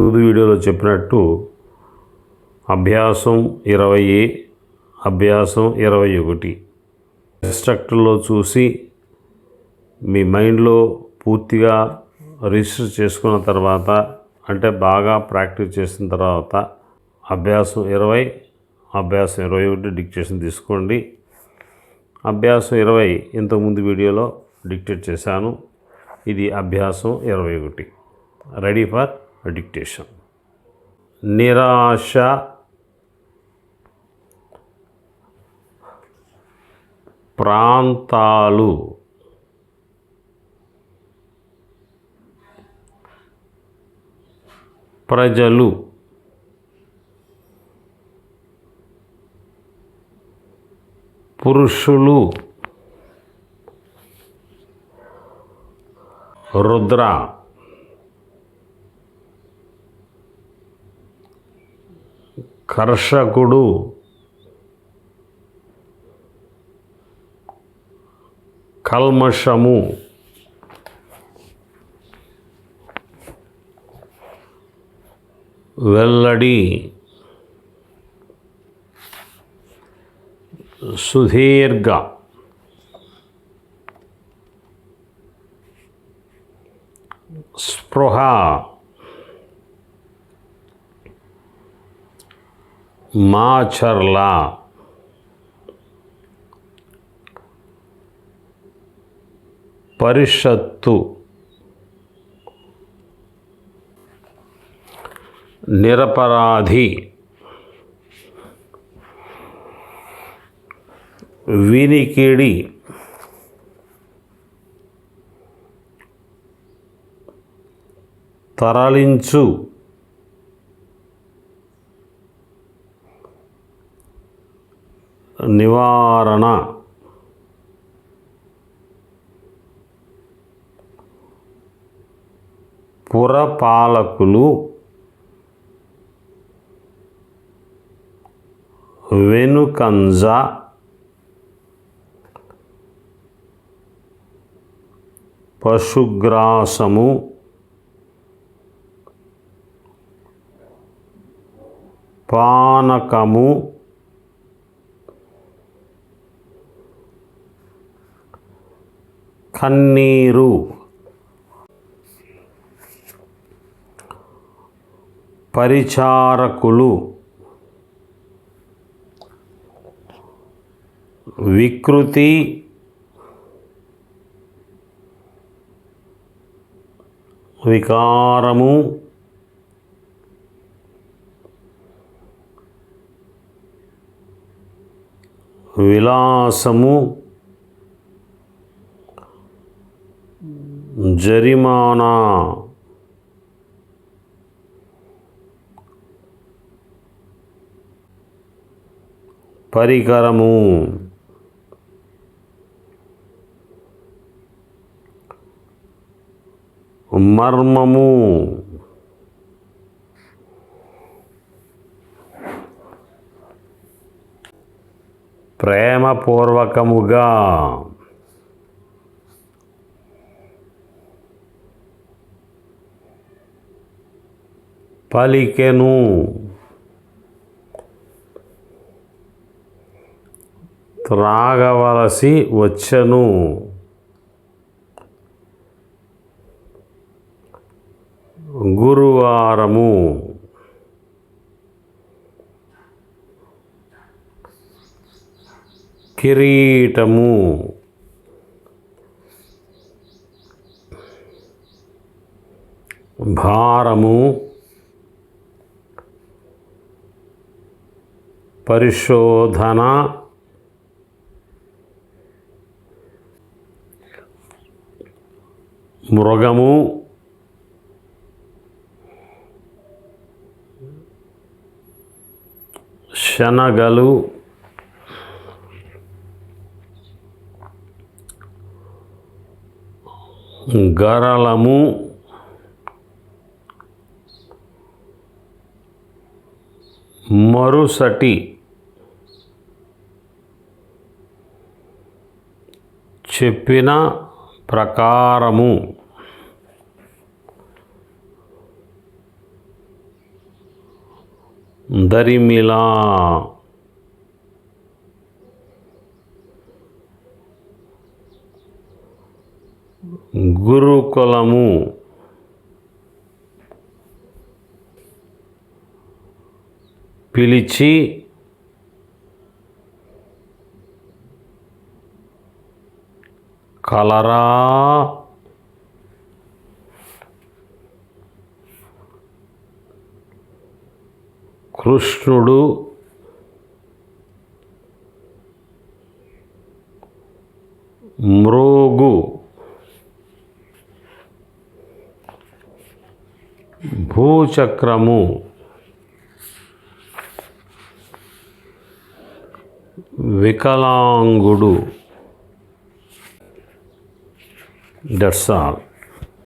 ముందు వీడియోలో చెప్పినట్టు అభ్యాసం ఇరవై అభ్యాసం ఇరవై ఒకటి. ఇన్స్ట్రక్టర్లో చూసి మీ మైండ్లో పూర్తిగా రిజిస్టర్ చేసుకున్న తర్వాత అంటే బాగా ప్రాక్టీస్ చేసిన తర్వాత అభ్యాసం ఇరవై అభ్యాసం ఇరవై ఒకటి డిక్టేషన్ తీసుకోండి. అభ్యాసం ఇరవై ఇంతకుముందు వీడియోలో డిక్టేట్ చేశాను. ఇది అభ్యాసం ఇరవై ఒకటి. రెడీ ఫర్ డిక్టేషన్ నిరాశ. ప్రాంతాలు. ప్రజలు. పురుషులు. రుద్ర. కర్షకుడు. కల్మషము. వెల్లడి. సుదీర్ఘ. స్పృహ. మాచర్ల. పరిషత్తు. నిరపరాధి. వినికిడి. తరలించు. నివారణ. పురపాలకులు వెనుకంజ పశుగ్రాసము పానకము కన్నీరు. పరిచారకులు వికృతి వికారము విలాసము జరిమానా. పరికరము. మర్మము. ప్రేమపూర్వకముగా. పలికెను. త్రాగవలసి వచ్చెను. గురువారము. కిరీటము. భారము. పరిశోధన మృగము శనగలు గరళము మరుసటి చెప్పిన ప్రకారము. దరిమిలా. గురుకులము. పిలిచి కలరా. కృష్ణుడు మ్రోగు భూచక్రము వికలాంగుడు डेढ़ साल।